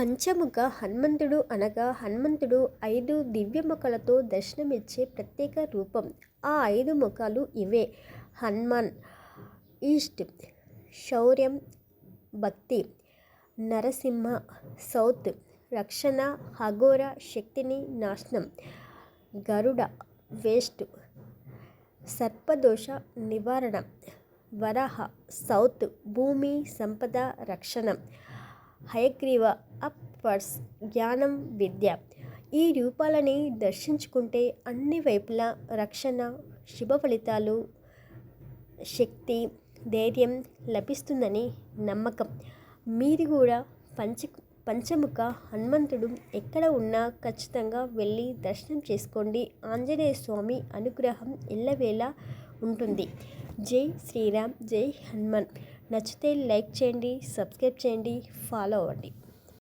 పంచముఖ హనుమంతుడు అనగా హనుమంతుడు ఐదు దివ్య ముఖాలతో దర్శనమిచ్చే ప్రత్యేక రూపం. ఆ ఐదు ముఖాలు ఇవే. హనుమాన్ ఈస్ట్ శౌర్యం భక్తి నరసింహ సౌత్ రక్షణ అఘోర శక్తిని నాశనం గరుడ వేస్ట్ సర్పదోష నివారణ వరహ సౌత్ భూమి సంపద రక్షణ హయగ్రీవ అప్వర్డ్స్ జ్ఞానం విద్య. ఈ రూపాలని దర్శించుకుంటే అన్ని వైపులా రక్షణ శుభ ఫలితాలు శక్తి ధైర్యం లభిస్తుందని నమ్మకం. మీరు కూడా పంచ పంచముఖ హనుమంతుడు ఎక్కడ ఉన్నా ఖచ్చితంగా వెళ్ళి దర్శనం చేసుకోండి. ఆంజనేయ స్వామి అనుగ్రహం ఎల్లవేళ ఉంటుంది. జై శ్రీరామ్ జై హనుమాన్. నచ్చితే లైక్ చేయండి సబ్స్క్రైబ్ చేయండి ఫాలో అవ్వండి.